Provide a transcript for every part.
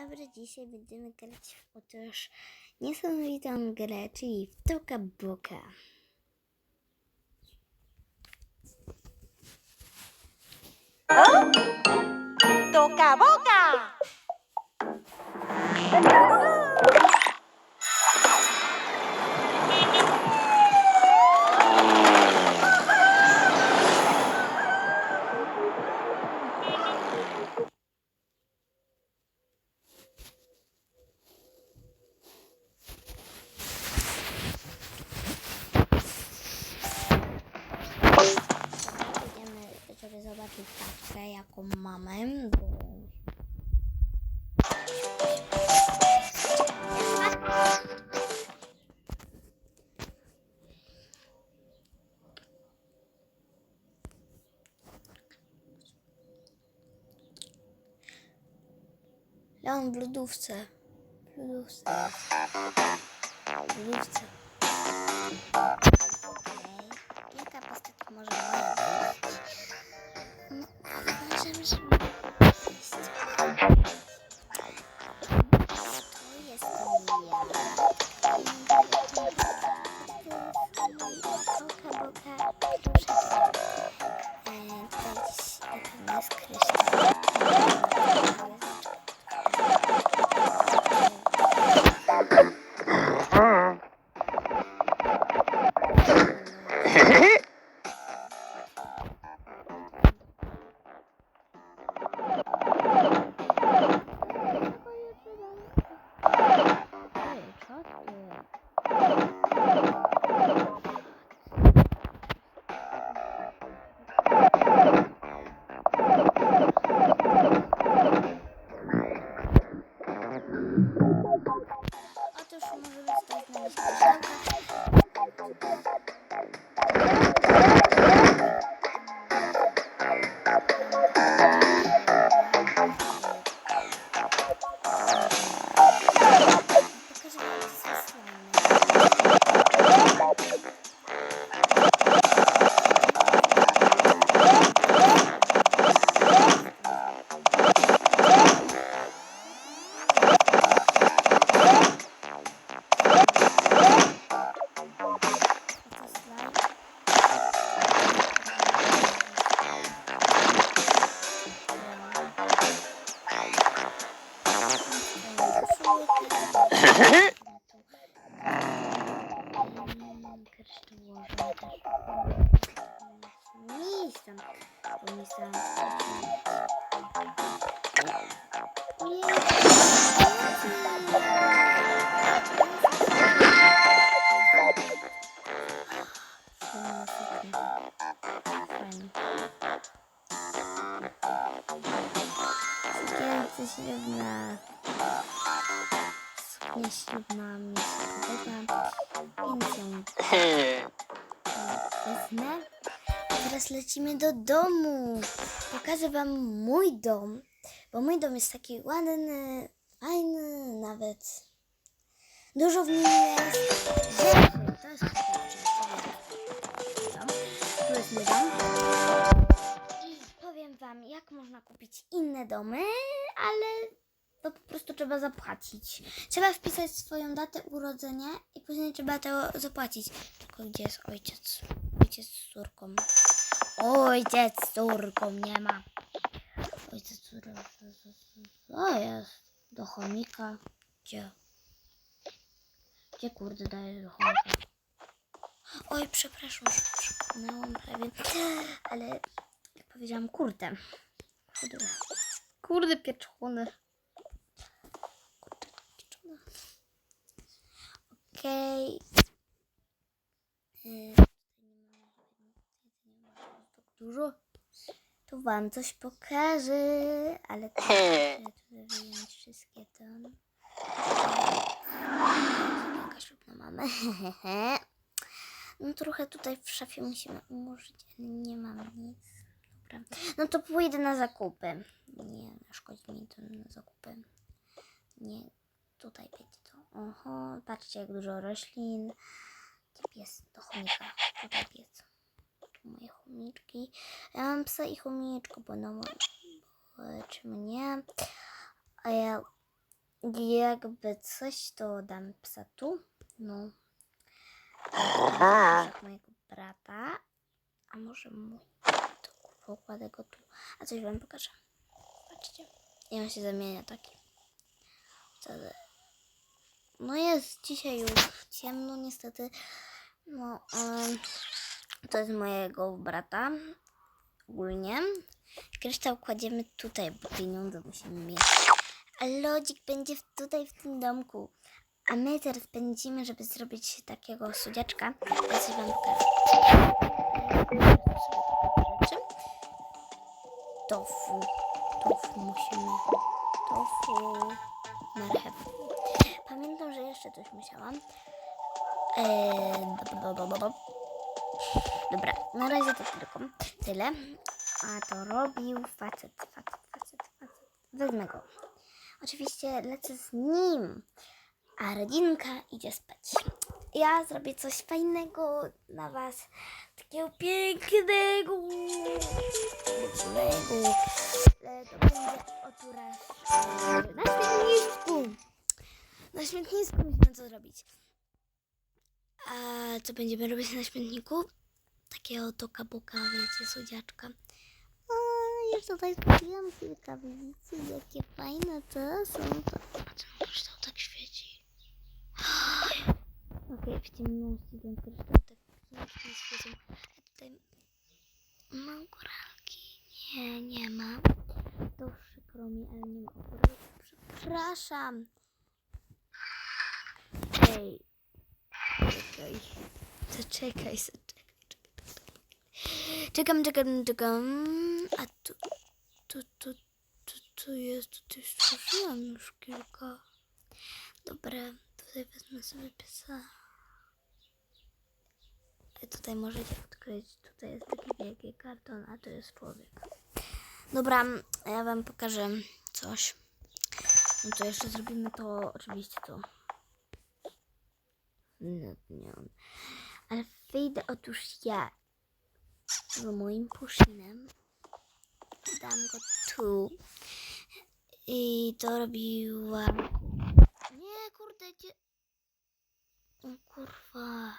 dobry, dzisiaj będziemy grać w otóż niesamowitą grę, czyli w Toka Boka. Toca boca. Leon w lodówce. W lodówce. W lodówce. Miejscem. Bo miejscem. Sukienka ślubna. Suknia ślubna mi się podoba, więc ją wezmę. Teraz lecimy do domu. Pokażę wam mój dom, bo mój dom jest taki ładny, fajny, nawet dużo w nim jest rzeczy. To jest jest dom. I powiem wam, jak można kupić inne domy, ale to po prostu trzeba zapłacić. Trzeba wpisać swoją datę urodzenia i później trzeba to zapłacić. Tylko gdzie jest ojciec? Ojciec z córką. Ojciec z córką nie ma. Ojciec z córką. O jest. Do chomika. Gdzie? Gdzie kurde daje do chomika? Oj, przepraszam, że przepłynęłam prawie. Ale jak powiedziałam, kurde. Kurde, Kurde pieczone. Okej. Y, tutaj nie ma- tutaj nie ma tak Dużo. Tu wam coś pokażę, ale to muszę tutaj wyjąć wszystkie to. Jaka ślubna mamy. No trochę tutaj w szafie musimy ułożyć, ale nie mam nic. Dobra. No to pójdę na zakupy. Nie, szkodzi mi to na zakupy. Nie, tutaj będzie to. Oho, patrzcie jak dużo roślin. Pies? Do chomika. Tutaj pies. Moje chomiczki. Ja mam psa i chomiczko, bo no, bo czemu nie? A ja jakby coś, to dam psa tu. No. Mojego brata. A może mój. To pokładę go tu. A coś wam pokażę. Patrzcie. I on się zamienia taki. No jest dzisiaj już ciemno niestety. No, em, to jest mojego brata. Ogólnie. Kryształ kładziemy tutaj, bo pieniądze musimy mieć. A lodzik będzie tutaj w tym domku. A my teraz pędzimy, żeby zrobić takiego sudziaczka. Ja coś wam. Tofu. Tofu musimy. Tofu. Marchew. Pamiętam, że jeszcze coś musiałam. Eee, Dobra, na razie to tylko tyle. A to robił facet, facet, facet, facet. Wezmę go. Oczywiście lecę z nim, a rodzinka idzie spać. Ja zrobię coś fajnego dla was. Takiego pięknego. Pięknego. To będzie otura na śmietnisku. Na śmietnisku musimy to zrobić. A co będziemy robić na śmietniku? Takiego toka boka, wiecie, słodziaczka. O, już tutaj zrobiłam kilka widzicie, jakie fajne to są. Ten kryształ tak świeci. Okej, w ciemności ten kryształ tak pięknie świeci. A tutaj mam koralki. Nie, nie ma. To przykro mi, ale nie ma koralki. Przepraszam. Ej. Czekaj. Zaczekaj, zaczekaj, czekaj. Czekam, czekam, czekam. A tu, tu, tu, tu, tu jest, tu już stworzyłam już kilka. Dobra, tutaj wezmę sobie psa. I tutaj możecie odkryć, tutaj jest taki wielki karton, a tu jest człowiek. Dobra, ja wam pokażę coś. No to jeszcze zrobimy to, oczywiście to. Nie, nie. Ale wyjdę otóż ja z moim pushinem. Dam go tu. I to robiłam. Nie, kurde, gdzie... O kurwa.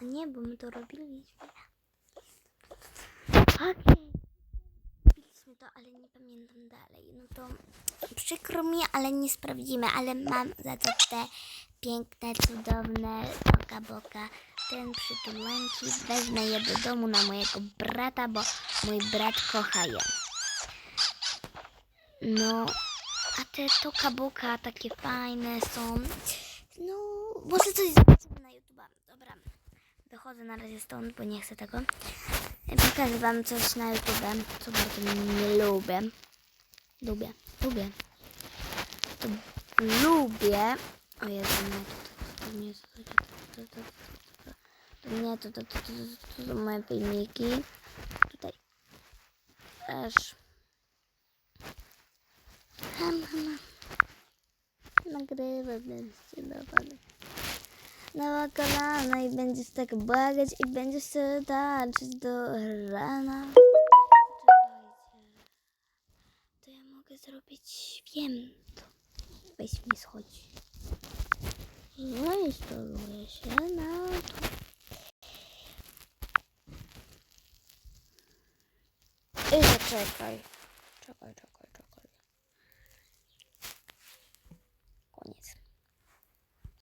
A nie, bo my to robiliśmy. Robiliśmy to, ale nie pamiętam dalej. No to przykro mi, ale nie sprawdzimy, ale mam za to te piękne, cudowne oka boka. Ten przytulanki wezmę je do domu na mojego brata, bo mój brat kocha je. No, a te toka boka takie fajne są. No, może coś zobaczymy na YouTube. Dobra, wychodzę na razie stąd, bo nie chcę tego. Pokażę wam coś na YouTube, co bardzo nie lubię. Lubię, lubię. To lubię. O Jezu, nie, to, to, to, nie, to, to, to, to, to, nie, to, to, to, to, to, są moje filmiki. Tutaj też. Nagrywaj, będziecie dawali. Na kolana i będziesz tak błagać i będziesz się tańczyć do rana. To ja mogę zrobić, wiem. Weź mi schodź. Zainstaluję się na to. I zaczekaj. Czekaj, czekaj.